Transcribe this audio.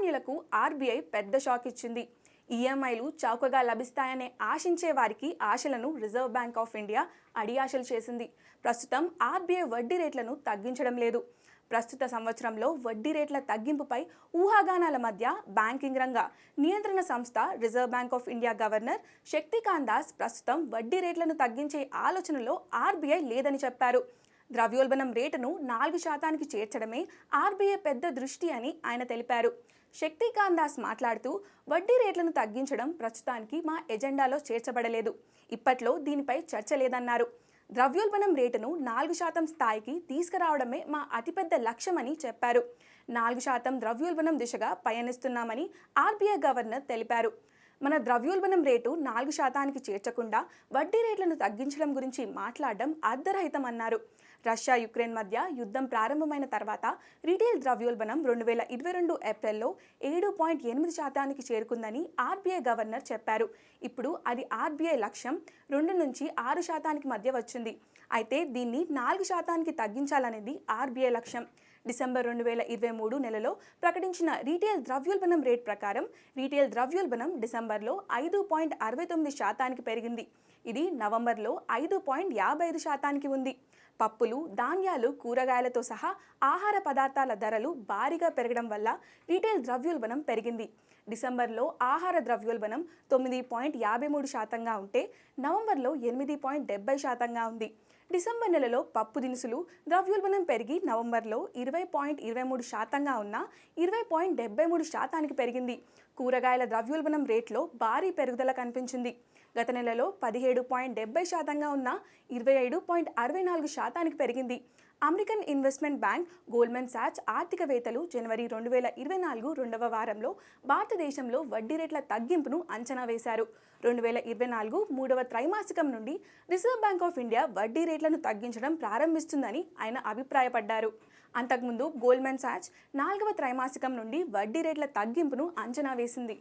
సామాన్యులకు ఆర్బీఐ పెద్ద షాక్ ఇచ్చింది. ఈఎంఐలు చౌకగా లభిస్తాయనే ఆశించే వారికి ఆశలను రిజర్వ్ బ్యాంక్ ఆఫ్ ఇండియా అడియాశలు చేసింది. ప్రస్తుతం ఆర్బీఐ వడ్డీ రేట్లను తగ్గించడం లేదు. ప్రస్తుత సంవత్సరంలో వడ్డీ రేట్ల తగ్గింపుపై ఊహాగానాల మధ్య బ్యాంకింగ్ రంగ నియంత్రణ సంస్థ reserve bank of India governor Shaktikanta Das ప్రస్తుతం వడ్డీ రేట్లను తగ్గించే ఆలోచనలో ఆర్బీఐ లేదని చెప్పారు. ద్రవ్యోల్బణం రేటును నాలుగు శాతానికి చేర్చడమే ఆర్బీఐ పెద్ద దృష్టి అని ఆయన తెలిపారు. శక్తికాంత్ దాస్ మాట్లాడుతూ వడ్డీ రేట్లను తగ్గించడం ప్రస్తుతానికి మా ఎజెండాలో చేర్చబడలేదు. ఇప్పట్లో దీనిపై చర్చ లేదన్నారు. ద్రవ్యోల్బణం రేటును నాలుగు శాతం స్థాయికి తీసుకురావడమే మా అతిపెద్ద లక్ష్యమని చెప్పారు. నాలుగు శాతం ద్రవ్యోల్బణం దిశగా పయనిస్తున్నామని ఆర్బీఐ గవర్నర్ తెలిపారు. మన ద్రవ్యోల్బణం రేటు నాలుగు శాతానికి చేర్చకుండా వడ్డీ రేట్లను తగ్గించడం గురించి మాట్లాడడం అర్ధరహితమన్నారు. రష్యా యుక్రెయిన్ మధ్య యుద్ధం ప్రారంభమైన తర్వాత రీటైల్ ద్రవ్యోల్బణం రెండు వేల ఇరవై రెండు ఏప్రిల్లో ఏడు పాయింట్ ఎనిమిది శాతానికి చేరుకుందని ఆర్బీఐ గవర్నర్ చెప్పారు. ఇప్పుడు అది ఆర్బీఐ లక్ష్యం రెండు నుంచి ఆరు శాతానికి మధ్య వచ్చింది. అయితే దీన్ని నాలుగు శాతానికి తగ్గించాలనేది ఆర్బీఐ లక్ష్యం. డిసెంబర్ రెండు వేల ఇరవై మూడు నెలలో ప్రకటించిన రీటైల్ ద్రవ్యోల్బణం రేట్ ప్రకారం రీటైల్ ద్రవ్యోల్బణం డిసెంబర్లో ఐదు పాయింట్ అరవై తొమ్మిది శాతానికి పెరిగింది. ఇది నవంబర్లో ఐదు పాయింట్ యాభై ఐదు శాతానికి ఉంది. పప్పులు ధాన్యాలు కూరగాయలతో సహా ఆహార పదార్థాల ధరలు భారీగా పెరగడం వల్ల రీటైల్ ద్రవ్యోల్బణం పెరిగింది. డిసెంబర్లో ఆహార ద్రవ్యోల్బణం తొమ్మిది పాయింట్ యాభై మూడు శాతంగా ఉంటే నవంబర్లో ఎనిమిది పాయింట్ డెబ్బై శాతంగా ఉంది. డిసెంబర్ నెలలో పప్పు దినుసులు ద్రవ్యోల్బణం పెరిగి నవంబర్లో ఇరవై పాయింట్ ఇరవై మూడు శాతంగా ఉన్న ఇరవై పాయింట్ డెబ్బై మూడు శాతానికి పెరిగింది. కూరగాయల ద్రవ్యోల్బణం రేట్లో భారీ పెరుగుదల కనిపించింది. గత నెలలో పదిహేడు పాయింట్ డెబ్బై శాతంగా ఉన్న ఇరవై ఐదు పాయింట్ అరవై నాలుగు శాతానికి పెరిగింది. American investment bank Goldman Sachs ఆర్థికవేత్తలు జనవరి రెండు వేల ఇరవై నాలుగు రెండవ వారంలో భారతదేశంలో వడ్డీ రేట్ల తగ్గింపును అంచనా వేశారు. రెండు వేల ఇరవై నాలుగు మూడవ త్రైమాసికం నుండి రిజర్వ్ బ్యాంక్ ఆఫ్ ఇండియా వడ్డీ రేట్లను తగ్గించడం ప్రారంభిస్తుందని ఆయన అభిప్రాయపడ్డారు. అంతకుముందు గోల్డ్మెన్ సాచ్ నాలుగవ త్రైమాసికం నుండి వడ్డీ రేట్ల తగ్గింపును అంచనా వేసింది.